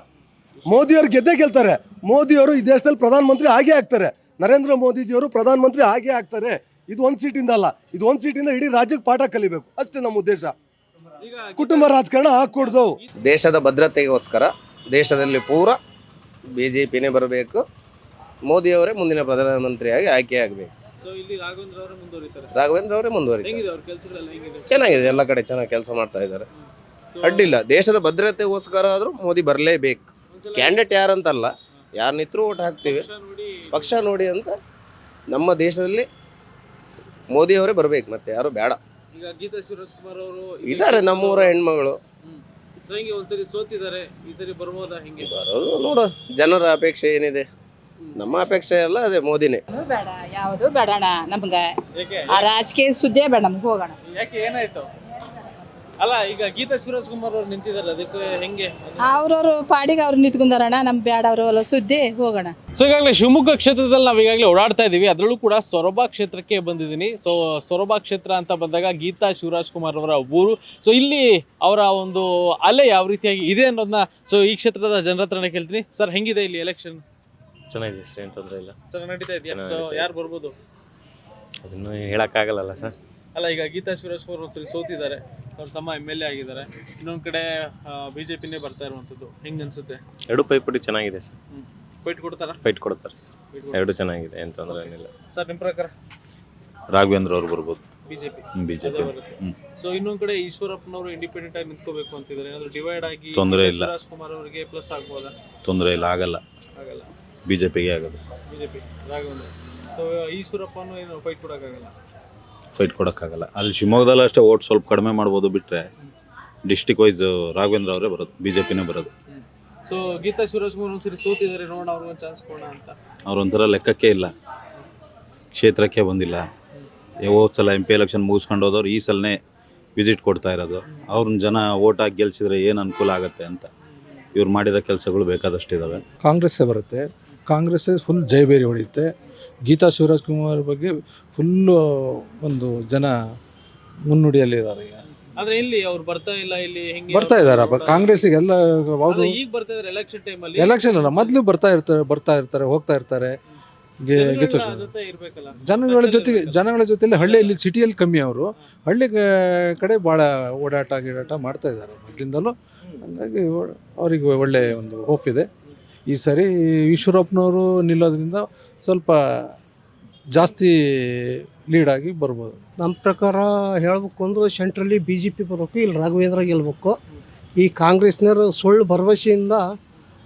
ಮೋದಿಯವ್ರು ಗೆದ್ದೇ ಗೆಲ್ತಾರೆ. ಮೋದಿಯವರು ಈ ದೇಶದಲ್ಲಿ ಪ್ರಧಾನಮಂತ್ರಿ ಆಗೇ ಆಗ್ತಾರೆ. ನರೇಂದ್ರ ಮೋದಿಜಿಯವರು ಪ್ರಧಾನಮಂತ್ರಿ ಆಗೇ ಆಗ್ತಾರೆ. ಇದು ಒಂದು ಸೀಟಿಂದ ಅಲ್ಲ. ಇದು ಒಂದು ಸೀಟಿಂದ ಇಡೀ ರಾಜ್ಯಕ್ಕೆ ಪಾಠ ಕಲಿಬೇಕು. ಅಷ್ಟೇ ನಮ್ಮ ಉದ್ದೇಶ. ಕುಟುಂಬ ರಾಜಕಾರಣ ಹಾಕೂಡ್ದು ದೇಶದ ಭದ್ರತೆಗೋಸ್ಕರ ದೇಶದಲ್ಲಿ ಪೂರ ಬಿ ಜೆ ಪಿನೇ ಬರಬೇಕು. ಮೋದಿಯವರೇ ಮುಂದಿನ ಪ್ರಧಾನಮಂತ್ರಿಯಾಗಿ ಆಯ್ಕೆ ಆಗಬೇಕು ಸೊ ಇಲ್ಲಿ ರಾಘವೇಂದ್ರ ಅವರೇ ಮುಂದುವರಿತಾರೆ. ರಾಘವೇಂದ್ರ ಅವರೇ ಮುಂದುವರಿತಾರೆ. ಹೆಂಗಿದೆ ಅವ್ರ ಕೆಲಸಗಳೆಲ್ಲ ಹೆಂಗಿದೆ? ಚೆನ್ನಾಗಿದೆ ಎಲ್ಲ ಕಡೆ ಚೆನ್ನಾಗಿ ಕೆಲಸ ಮಾಡ್ತಾ ಇದ್ದಾರೆ. ಅಡ್ಡಿಲ್ಲ ದೇಶದ ಭದ್ರತೆಗೋಸ್ಕರ ಆದರೂ ಮೋದಿ ಬರಲೇಬೇಕು. ಕ್ಯಾಂಡಿಡೇಟ್ ಯಾರಂತಲ್ಲ ಯಾರು ನಿಂತರೂ ಓಟ್ ಹಾಕ್ತೀವಿ. ಪಕ್ಷ ನೋಡಿ ಪಕ್ಷ ನೋಡಿ ಅಂತ ನಮ್ಮ ದೇಶದಲ್ಲಿ ಮೋದಿಯವರೇ ಬರಬೇಕು ಮತ್ತೆ ಯಾರು ಬೇಡ. ಈಗ ಗೀತಾ ಕುಮಾರ್ ಅವರು ಇದ್ದಾರೆ ನಮ್ಮೂರ ಹೆಣ್ಮಗಳು. ಹೆಂಗೆ ಒಂದ್ಸರಿ ಸೋತಿದ್ದಾರೆ ಈ ಸರಿ ಬರ್ಬೋದಾ ಹೆಂಗೆ? ಬರೋದು ನೋಡು ಜನರ ಅಪೇಕ್ಷೆ ಏನಿದೆ? ನಮ್ಮ ಅಪೇಕ್ಷೆ ಎಲ್ಲ ಅದೇ ಮೋದಿನೇ. ಬೇಡ ಯಾವುದು ಬೇಡ ನಮ್ಗೆ. ಯಾಕೆ ಆ ರಾಜಕೀಯ ಸುದ್ದಿಯೇ ಬೇಡ ನಮ್ಗೆ ಹೋಗೋಣ. ಯಾಕೆ ಏನಾಯ್ತು? ಅಲ್ಲ ಈಗ ಗೀತಾ ಶಿವರಾಜ್ ಕುಮಾರ್ ಅವ್ರು ನಿಂತಿದ್ದಾರೆ ಅದಕ್ಕೆ ಹೆಂಗೆ? ಅವ್ರವ್ರ ಪಾಡಿಗೆ ಅವ್ರು ನಿಂತ್ಕೊಂಡಾರಣ ನಮ್ ಬೇಡ ಅವರು ಸುದ್ದಿ ಹೋಗೋಣ. ಸೊ ಈಗಾಗಲೇ ಶಿವಮೊಗ್ಗ ಕ್ಷೇತ್ರದಲ್ಲಿ ನಾವು ಈಗಾಗಲೇ ಓಡಾಡ್ತಾ ಇದ್ದೀವಿ ಅದರಲ್ಲೂ ಕೂಡ ಸೊರಬ ಕ್ಷೇತ್ರಕ್ಕೆ ಬಂದಿದ್ದೀನಿ. ಸೊ ಸೊರಬ ಕ್ಷೇತ್ರ ಅಂತ ಬಂದಾಗ ಗೀತಾ ಶಿವರಾಜ್ ಕುಮಾರ್ ಅವರ ಊರು. ಸೊ ಇಲ್ಲಿ ಅವರ ಒಂದು ಅಲೆ ಯಾವ ರೀತಿಯಾಗಿ ಇದೆ ಅನ್ನೋದನ್ನ ಸೊ ಈ ಕ್ಷೇತ್ರದ ಜನರ ಹತ್ರನೇ ಕೇಳ್ತೀನಿ. ಸರ್ ಹೆಂಗಿದೆ ಇಲ್ಲಿ ಎಲೆಕ್ಷನ್ ಚೆನ್ನಾಗಿದೆ ಸರ್ ಏನು ತೊಂದರೆ ಇಲ್ಲ. ಸರ್ ನಡೀತಾ ಇದೆಯಾ? ಸೊ. ಯಾರು ಬರ್ಬೋದು? ಅದನ್ನು ಹೇಳೋಕ್ಕಾಗಲ್ಲ ಸರ್. ಅಲ್ಲ ಈಗ ಗೀತಾ ಶಿವರಾಜ್ ಕುಮಾರ್ ಒಂದ್ಸರಿ ಸೋತಿದ್ದಾರೆ. ಅವ್ರ ತಮ್ಮ ಎಂ ಎಲ್ ಎ ಆಗಿದ್ದಾರೆ. ಇನ್ನೊಂದ್ ಕಡೆ ಬಿ ಜೆ ಪಿನೇ ಬರ್ತಾ ಇರುವಂಥದ್ದು ಹೆಂಗ್ ಅನ್ಸುತ್ತೆ? ಎರಡು ಪೈಪೋಟಿ ಚೆನ್ನಾಗಿದೆ ಸರ್. ಫೈಟ್ ಕೊಡ್ತಾರ? ಫೈಟ್ ಕೊಡ್ತಾರೆ ಸರ್. ಎರಡು ಚೆನ್ನಾಗಿದೆ ಎಂತ ತೊಂದರೆ ಏನಿಲ್ಲ. ಸರ್ ನಿಮ್ಮ ಪ್ರಕಾರ? ರಾಘವೇಂದ್ರ ಅವ್ರು ಬರ್ಬೋದು. BJP B J P so ಇನ್ನೊಂದ್ ಕಡೆ ಈಶ್ವರಪ್ಪನವರು ಇಂಡಿಪೆಂಡೆಂಟ್ ಆಗಿ ನಿಂತ್ಕೋಬೇಕು ಅಂತಿದ್ದಾರೆ. ಏನಾದ್ರು ಡಿವೈಡ್ ಆಗಿ ತೊಂದ್ರೆ ಇಲ್ಲ. ರಾಜ್ಕುಮಾರ್ ಕುಮಾರ್ ಅವರಿಗೆ ಪ್ಲಸ್ ಆಗ್ಬೋದಾ? ತೊಂದರೆ ಇಲ್ಲ ಆಗಲ್ಲ. ಆಗಲ್ಲ. ಬಿ ಜೆ ಪಿಗೆ ಆಗೋದು ಬಿಜೆಪಿ ರಾಘವೇಂದ್ರ. ಸೊ ಈಶ್ವರಪ್ಪನೂ ಏನು ಫೈಟ್ ಕೊಡಕ್ಕಾಗಲ್ಲ? ಫೈಟ್ ಕೊಡೋಕ್ಕಾಗಲ್ಲ. ಅಲ್ಲಿ ಶಿವಮೊಗ್ಗದಲ್ಲಿ ಅಷ್ಟೇ ಓಟ್ ಸ್ವಲ್ಪ ಕಡಿಮೆ ಮಾಡ್ಬೋದು ಬಿಟ್ಟರೆ ಡಿಸ್ಟಿಕ್ ವೈಸ್ ರಾಘವೇಂದ್ರ ಅವರೇ ಬರೋದು ಬಿ ಜೆ ಪಿನೇ ಬರೋದು. ಸೊ ಗೀತಾ ಶಿವರಾಜ್ ಕುಮಾರ್ ಒಂದ್ಸರಿ ಸೋತಿದ್ದಾರೆ ನೋಡೋಣ ಅವ್ರಿಗೊಂದು ಚಾನ್ಸ್ ಕೊಡೋಣ ಅಂತ. ಅವ್ರೊಂಥರ ಲೆಕ್ಕಕ್ಕೆ ಇಲ್ಲ. ಕ್ಷೇತ್ರಕ್ಕೆ ಬಂದಿಲ್ಲ. ಹೋದ ಸಲ ಎಂ ಪಿ ಎಲೆಕ್ಷನ್ ಮುಗಿಸ್ಕೊಂಡು ಹೋದವ್ರು ಈ ಸಲನೇ ವಿಸಿಟ್ ಕೊಡ್ತಾ ಇರೋದು. ಅವ್ರನ್ನ ಜನ ಓಟ್ ಹಾಕಿ ಗೆಲ್ಸಿದ್ರೆ ಏನು ಅನುಕೂಲ ಆಗುತ್ತೆ ಅಂತ. ಇವ್ರು ಮಾಡಿರೋ ಕೆಲಸಗಳು ಬೇಕಾದಷ್ಟಿದ್ದಾವೆ ಕಾಂಗ್ರೆಸ್ಸೇ ಬರುತ್ತೆ. ಕಾಂಗ್ರೆಸ್ಸೇ ಫುಲ್ ಜೈಬೇರಿ ಹೊಡೆಯುತ್ತೆ. ಗೀತಾ ಶಿವರಾಜ್ ಕುಮಾರ್ ಬಗ್ಗೆ ಫುಲ್ಲು ಒಂದು ಜನ ಮುನ್ನುಡಿಯಲ್ಲಿದ್ದಾರೆ ಈಗ. ಆದ್ರೆ ಇಲ್ಲಿ ಅವ್ರು ಬರ್ತಾ ಇಲ್ಲ ಇಲ್ಲಿ ಹೆಂಗೆ ಬರ್ತಾ ಇದ್ದಾರಪ್ಪ ಕಾಂಗ್ರೆಸ್ಸಿಗೆಲ್ಲ ಎಲ್ಲ ಈಗ ಬರ್ತಾ ಇದ್ದಾರೆ ಎಲೆಕ್ಷನ್ ಟೈಮಲ್ಲಿ ಎಲೆಕ್ಷನ್ ಅಲ್ಲ ಮೊದಲು ಬರ್ತಾ ಇರ್ತಾರೆ ಬರ್ತಾ ಇರ್ತಾರೆ ಹೋಗ್ತಾ ಇರ್ತಾರೆ. ಗೆ- ಜನಗಳ ಜೊತೆ ಇರ್ಬೇಕಲ್ಲ. ಜನಗಳ ಜೊತೆಗೆ ಜನಗಳ ಜೊತೆಲಿ ಹಳ್ಳಿಯಲ್ಲಿ ಸಿಟಿಯಲ್ಲಿ ಕಮ್ಮಿ ಅವರು. ಹಳ್ಳಿ ಕ- ಕಡೆ ಭಾಳ ಓಡಾಟ ಗಿಡಾಟ ಮಾಡ್ತಾ ಇದ್ದಾರೆ ಮೊದಲಿಂದಲೂ. ಹಂಗಾಗಿ ಒ- ಅವರಿಗೆ ಒಳ್ಳೆ ಒಂದು ಹೋಪ್ ಇದೆ. ಈ ಸರಿ ಈಶ್ವರಪ್ಪನವರು ನಿಲ್ಲೋದ್ರಿಂದ ಸ್ವಲ್ಪ ಜಾಸ್ತಿ ಲೀಡಾಗಿ ಬರ್ಬೋದು. ನಮ್ಮ ಪ್ರಕಾರ ಹೇಳಬೇಕು ಅಂದ್ರೆ ಸೆಂಟ್ರಲ್ಲಿ ಬಿ ಜೆ ಪಿ ಬರಬೇಕು ಇಲ್ಲಿ ರಾಘವೇಂದ್ರ ಗೆಲ್ಬೇಕು. ಈ ಕಾಂಗ್ರೆಸ್ನವರು ಸುಳ್ಳು ಭರವಸೆಯಿಂದ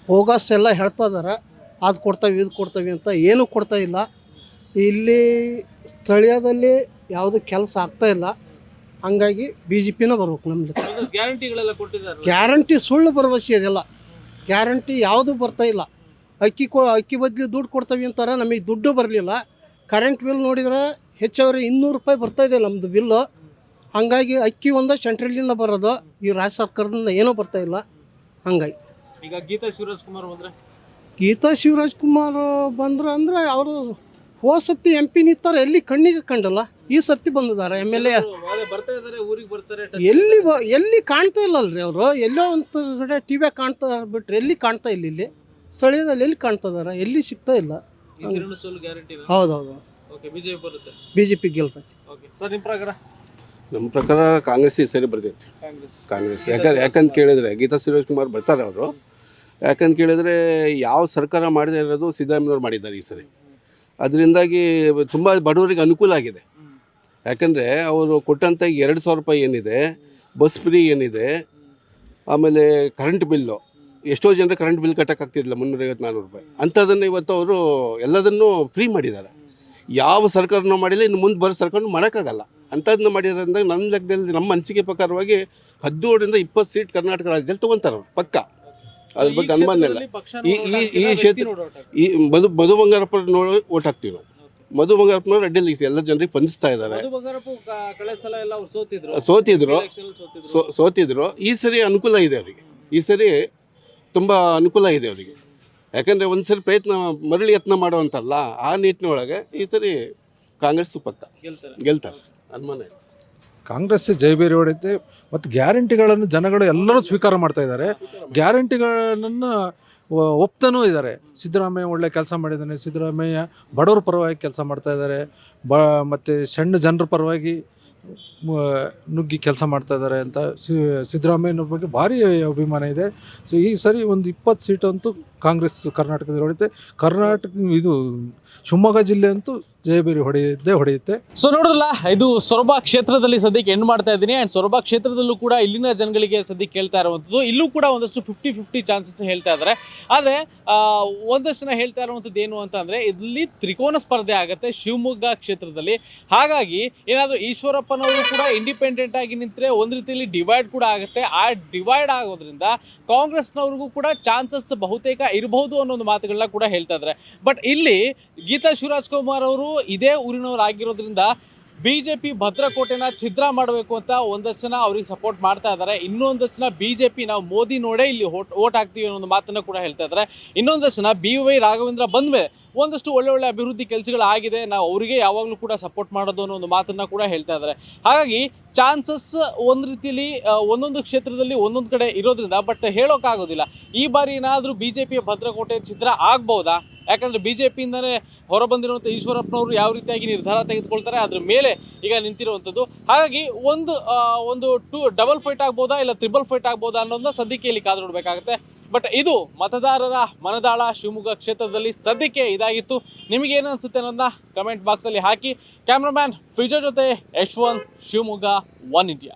ಹೋಗಸ್ ಎಲ್ಲ ಹೇಳ್ತಾ ಇದ್ದಾರೆ ಅದು ಕೊಡ್ತಾವೆ ಇದು ಕೊಡ್ತಾವೆ ಅಂತ ಏನೂ ಕೊಡ್ತಾ ಇಲ್ಲ. ಇಲ್ಲಿ ಸ್ಥಳೀಯದಲ್ಲಿ ಯಾವುದು ಕೆಲಸ ಆಗ್ತಾ ಇಲ್ಲ. ಹಂಗಾಗಿ ಬಿ ಜೆ ಪಿನ ಬರ್ಬೇಕು ನಮ್ಗೆ. ಗ್ಯಾರಂಟಿಗಳೆಲ್ಲ ಕೊಟ್ಟಿದ್ದಾರೆ ಗ್ಯಾರಂಟಿ ಸುಳ್ಳು ಭರವಸೆ ಇದೆಲ್ಲ ಗ್ಯಾರಂಟಿ ಯಾವುದೂ ಬರ್ತಾ ಇಲ್ಲ. ಅಕ್ಕಿ ಕೊ ಅಕ್ಕಿ ಬದಲು ದುಡ್ಡು ಕೊಡ್ತೀವಿ ಅಂತಾರೆ ನಮಗೆ ದುಡ್ಡು ಬರಲಿಲ್ಲ. ಕರೆಂಟ್ ಬಿಲ್ ನೋಡಿದ್ರೆ ಹೆಚ್ಚುವರಿ ಇನ್ನೂರು ರೂಪಾಯಿ ಬರ್ತಾ ಇದೆ ನಮ್ಮದು ಬಿಲ್ಲು ಹಾಗಾಗಿ ಅಕ್ಕಿ ಒಂದು ಸೆಂಟ್ರಲಿಂದ ಬರೋದು ಈ ರಾಜ್ಯ ಸರ್ಕಾರದಿಂದ ಏನೂ ಬರ್ತಾ ಇಲ್ಲ. ಹಂಗಾಗಿ. ಈಗ ಗೀತಾ ಶಿವರಾಜ್ ಕುಮಾರ್ ಬಂದರೆ? ಗೀತಾ ಶಿವರಾಜ್ ಕುಮಾರ್ ಬಂದ್ರೆ ಅಂದರೆ ಅವರು ಹೋದ ಸರ್ತಿ ಎಂ ಪಿ ನಿಂತಾರೆ ಎಲ್ಲಿ ಕಣ್ಣಿಗೆ ಕಂಡಲ್ಲ? ಈ ಸರ್ತಿ ಬಂದಿದ್ದಾರೆ ಎಂ ಎಲ್ ಎ ಎಲ್ಲಿ ಬ- ಎಲ್ಲಿ ಕಾಣ್ತಾ ಇಲ್ಲಲ್ರಿ ಅವರು? ಎಲ್ಲೋ ಒಂದು ಕಡೆ ಟಿ ವ್ಯಾಗ ಕಾಣ್ತಾ ಬಿಟ್ರೆ ಎಲ್ಲಿ ಕಾಣ್ತಾ ಇಲ್ಲ ಇಲ್ಲಿ? ಸ್ಥಳೀಯದಲ್ಲಿ ಎಲ್ಲಿ ಕಾಣ್ತಾ ಇದಾರೆ ಎಲ್ಲಿ ಸಿಗ್ತಾ ಇಲ್ಲ? ಈ ಸಿರಣ ಸೋಲು ಗ್ಯಾರಂಟಿ ಹೌದೌದು. ಓಕೆ ಬಿಜೆಪಿ ಬರುತ್ತೆ. ಬಿ ಜೆ ಪಿ ಗೆಲ್ತೈತಿ. ಓಕೆ ಸರ್ ನಿಮ್ಮ ಪ್ರಕಾರ? ನಮ್ಮ ಪ್ರಕಾರ ಕಾಂಗ್ರೆಸ್ ಈ ಸರಿ ಬರ್ತೈತಿ. ಕಾಂಗ್ರೆಸ್. ಕಾಂಗ್ರೆಸ್. ಯಾಕಂದ್ರೆ ಯಾಕಂತ ಕೇಳಿದ್ರೆ ಗೀತಾ ಸುರೇಶ್ ಕುಮಾರ್ ಬರ್ತಾರೆ ಅವರು. ಯಾಕಂತ ಕೇಳಿದ್ರೆ ಯಾವ ಸರ್ಕಾರ ಮಾಡಿದೆ ಇರೋದು ಸಿದ್ದರಾಮಯ್ಯವ್ರು ಮಾಡಿದ್ದಾರೆ ಈ ಸರಿ. ಅದರಿಂದಾಗಿ ತುಂಬ ಬಡವರಿಗೆ ಅನುಕೂಲ ಆಗಿದೆ. ಯಾಕಂದರೆ ಅವರು ಕೊಟ್ಟಂಥ ಎರಡು ಸಾವಿರ ರೂಪಾಯಿ ಏನಿದೆ, ಬಸ್ ಫ್ರೀ ಏನಿದೆ, ಆಮೇಲೆ ಕರೆಂಟ್ ಬಿಲ್ಲು ಎಷ್ಟೋ ಜನರು ಕರೆಂಟ್ ಬಿಲ್ ಕಟ್ಟೋಕ್ಕಾಗ್ತಿರಲಿಲ್ಲ, ಮುನ್ನೂರೈವತ್ತು ನಾನ್ನೂರು ರೂಪಾಯಿ. ಅಂಥದ್ದನ್ನು ಇವತ್ತು ಅವರು ಎಲ್ಲದನ್ನು ಫ್ರೀ ಮಾಡಿದ್ದಾರೆ. ಯಾವ ಸರ್ಕಾರನೂ ಮಾಡಿಲ್ಲ, ಇನ್ನು ಮುಂದೆ ಬರೋ ಸರ್ಕಾರನೂ ಮಾಡೋಕ್ಕಾಗಲ್ಲ. ಅಂಥದ್ದನ್ನ ಮಾಡಿರೋದ್ರಿಂದ ನನ್ನ ಲೆಕ್ಕದಲ್ಲಿ, ನಮ್ಮ ಅನಿಸಿಕೆ ಪ್ರಕಾರವಾಗಿ ಹದಿನೇಳರಿಂದ ಇಪ್ಪತ್ತು ಸೀಟ್ ಕರ್ನಾಟಕ ರಾಜ್ಯದಲ್ಲಿ ತೊಗೊತಾರೆ ಅವರು, ಪಕ್ಕ. ಅದ್ರ ಬಗ್ಗೆ ಅನುಮಾನ ಇಲ್ಲ ಈ ಈ ಈ ಕ್ಷೇತ್ರ ಈ ಮಧು ಮಧು ಬಂಗಾರಪ್ಪ ನೋಡಿ ಓಟ್ ಹಾಕ್ತೀವಿ ನಾವು. ಮಧು ಬಂಗಾರಪ್ಪನವ್ರು ರೆಡ್ಡಿ ಈಗ ಎಲ್ಲ ಜನರಿಗೆ ಸ್ಪಂದಿಸ್ತಾ ಇದ್ದಾರೆ. ಸೋತಿದ್ರು. ಸೋತಿದ್ರು. ಈ ಸರಿ ಅನುಕೂಲ ಇದೆ ಅವರಿಗೆ. ಈ ಸರಿ ತುಂಬ ಅನುಕೂಲ ಇದೆ ಅವರಿಗೆ. ಯಾಕಂದರೆ ಒಂದು ಸರಿ ಪ್ರಯತ್ನ ಮರಳಿ ಯತ್ನ ಮಾಡುವಂತಲ್ಲ ಆ ನಿಟ್ಟಿನೊಳಗೆ ಈ ಸರಿ ಕಾಂಗ್ರೆಸ್ ಪಕ್ಕ. ಗೆಲ್ತಾರೆ. ಗೆಲ್ತಾರೆ. ಅನುಮಾನ ಕಾಂಗ್ರೆಸ್ ಜೈಬೇರಿ ಹೊಡೆಯುತ್ತೆ ಮತ್ತು ಗ್ಯಾರಂಟಿಗಳನ್ನು ಜನಗಳು ಎಲ್ಲರೂ ಸ್ವೀಕಾರ ಮಾಡ್ತಾ ಇದ್ದಾರೆ. ಗ್ಯಾರಂಟಿಗಳನ್ನು ಒಪ್ತಾನೂ ಇದ್ದಾರೆ. ಸಿದ್ದರಾಮಯ್ಯ ಒಳ್ಳೆ ಕೆಲಸ ಮಾಡಿದ್ದಾನೆ. ಸಿದ್ದರಾಮಯ್ಯ ಬಡವ್ರ ಪರವಾಗಿ ಕೆಲಸ ಮಾಡ್ತಾ ಇದ್ದಾರೆ. ಬ, ಮತ್ತು ಸಣ್ಣ ಜನರ ಪರವಾಗಿ ನುಗ್ಗಿ ಕೆಲಸ ಮಾಡ್ತಾ ಇದ್ದಾರೆ ಅಂತ ಸಿದ್ದರಾಮಯ್ಯನವ್ರ ಬಗ್ಗೆ ಭಾರಿ ಅಭಿಮಾನ ಇದೆ. ಸೊ, ಈ ಸರಿ ಒಂದು ಇಪ್ಪತ್ತು ಸೀಟ್ ಅಂತೂ ಕಾಂಗ್ರೆಸ್ ಕರ್ನಾಟಕದಲ್ಲಿ ಹೊಡೆಯುತ್ತೆ ಕರ್ನಾಟಕ, ಇದು ಶಿವಮೊಗ್ಗ ಜಿಲ್ಲೆ ಅಂತೂ ಜಯಬೇರಿ ಹೊಡೆಯುತ್ತೆ ಹೊಡೆಯುತ್ತೆ. ಸೊ ನೋಡಿದ್ರಲ್ಲ, ಇದು ಸೊರಬ ಕ್ಷೇತ್ರದಲ್ಲಿ ಸದ್ಯಕ್ಕೆ ಎಂಡ್ ಮಾಡ್ತಾ ಇದ್ದೀನಿ. ಆ್ಯಂಡ್ ಸೊರಬ ಕ್ಷೇತ್ರದಲ್ಲೂ ಕೂಡ ಇಲ್ಲಿನ ಜನಗಳಿಗೆ ಸದ್ಯಕ್ಕೆ ಕೇಳ್ತಾ ಇರುವಂಥದ್ದು. ಇಲ್ಲೂ ಕೂಡ ಒಂದಷ್ಟು ಫಿಫ್ಟಿ ಫಿಫ್ಟಿ ಚಾನ್ಸಸ್ ಹೇಳ್ತಾ ಇದ್ದಾರೆ. ಆದರೆ ಒಂದಷ್ಟು ಜನ ಹೇಳ್ತಾ ಇರುವಂಥದ್ದು ಏನು ಅಂತ ಅಂದರೆ ಇಲ್ಲಿ ತ್ರಿಕೋನ ಸ್ಪರ್ಧೆ ಆಗುತ್ತೆ ಶಿವಮೊಗ್ಗ ಕ್ಷೇತ್ರದಲ್ಲಿ. ಹಾಗಾಗಿ ಏನಾದರೂ ಈಶ್ವರಪ್ಪನವರು ಕೂಡ ಇಂಡಿಪೆಂಡೆಂಟ್ ಆಗಿ ನಿಂತರೆ ಒಂದು ರೀತಿಯಲ್ಲಿ ಡಿವೈಡ್ ಕೂಡ ಆಗುತ್ತೆ. ಆ ಡಿವೈಡ್ ಆಗೋದ್ರಿಂದ ಕಾಂಗ್ರೆಸ್ನವ್ರಿಗೂ ಕೂಡ ಚಾನ್ಸಸ್ ಬಹುತೇಕ ಇರಬಹುದು ಅನ್ನೋ ಒಂದು ಮಾತುಗಳನ್ನ ಕೂಡ ಹೇಳ್ತಾ ಇದ್ದಾರೆ. ಬಟ್ ಇಲ್ಲಿ ಗೀತಾ ಶಿವರಾಜ್ ಕುಮಾರ್ ಅವರು ಇದೇ ಊರಿನವರಾಗಿರೋದ್ರಿಂದ ಬಿ ಜೆ ಪಿ ಭದ್ರಕೋಟೆನ ಛಿದ್ರ ಮಾಡಬೇಕು ಅಂತ ಒಂದಷ್ಟು ಜನ ಅವ್ರಿಗೆ ಸಪೋರ್ಟ್ ಮಾಡ್ತಾ ಇದ್ದಾರೆ ಇನ್ನೊಂದಷ್ಟು ಜನ ಬಿ ಜೆ ಪಿ ನಾವು ಮೋದಿ ನೋಡೇ ಇಲ್ಲಿ ಓಟ್ ಓಟ್ ಹಾಕ್ತೀವಿ ಅನ್ನೋ ಒಂದು ಮಾತನ್ನು ಕೂಡ ಹೇಳ್ತಾ ಇದ್ದಾರೆ ಇನ್ನೊಂದಷ್ಟು ಜನ ಬಿ ವೈ ರಾಘವೇಂದ್ರ ಬಂದ್ಮೇಲೆ ಒಂದಷ್ಟು ಒಳ್ಳೆ ಒಳ್ಳೆ ಅಭಿವೃದ್ಧಿ ಕೆಲಸಗಳಾಗಿದೆ ನಾವು ಅವರಿಗೆ ಯಾವಾಗಲೂ ಕೂಡ ಸಪೋರ್ಟ್ ಮಾಡೋದು ಅನ್ನೋ ಒಂದು ಮಾತನ್ನು ಕೂಡ ಹೇಳ್ತಾ ಇದ್ದಾರೆ ಹಾಗಾಗಿ ಚಾನ್ಸಸ್ ಒಂದು ರೀತಿಯಲ್ಲಿ ಒಂದೊಂದು ಕ್ಷೇತ್ರದಲ್ಲಿ ಒಂದೊಂದು ಕಡೆ ಇರೋದ್ರಿಂದ ಬಟ್ ಹೇಳೋಕ್ಕಾಗೋದಿಲ್ಲ. ಈ ಬಾರಿ ಏನಾದರೂ ಬಿ ಜೆ ಪಿಯ ಭದ್ರಕೋಟೆ ಚಿತ್ರ ಆಗ್ಬೋದಾ ಯಾಕಂದರೆ ಬಿ ಜೆ ಪಿಯಿಂದಲೇ ಹೊರಬಂದಿರುವಂಥ ಈಶ್ವರಪ್ಪನವರು ಯಾವ ರೀತಿಯಾಗಿ ನಿರ್ಧಾರ ತೆಗೆದುಕೊಳ್ತಾರೆ, ಅದ್ರ ಮೇಲೆ ಈಗ ನಿಂತಿರುವಂಥದ್ದು. ಹಾಗಾಗಿ ಒಂದು ಒಂದು ಟೂ, ಡಬಲ್ ಫೈಟ್ ಆಗ್ಬೋದಾ ಇಲ್ಲ ತ್ರಿಬಲ್ ಫೈಟ್ ಆಗ್ಬೋದಾ ಅನ್ನೋದನ್ನ ಸದ್ಯಕ್ಕೆ ಇಲ್ಲಿ ಕಾದು ನೋಡಬೇಕಾಗುತ್ತೆ. ಬಟ್ ಇದು ಮತದಾರರ ಮನದಾಳ ಶಿವಮೊಗ್ಗ ಕ್ಷೇತ್ರದಲ್ಲಿ ಸದ್ಯಕ್ಕೆ ಇದಾಗಿತ್ತು. ನಿಮಗೇನು ಅನಿಸುತ್ತೆ ಅನ್ನೋದನ್ನ ಕಮೆಂಟ್ ಬಾಕ್ಸಲ್ಲಿ ಹಾಕಿ. ಕ್ಯಾಮ್ರಾಮ್ಯಾನ್ ಫಿಜೋ ಜೊತೆ ಯಶ್ವಂತ್ ಶಿವಮೊಗ್ಗ ಒನ್ ಇಂಡಿಯಾ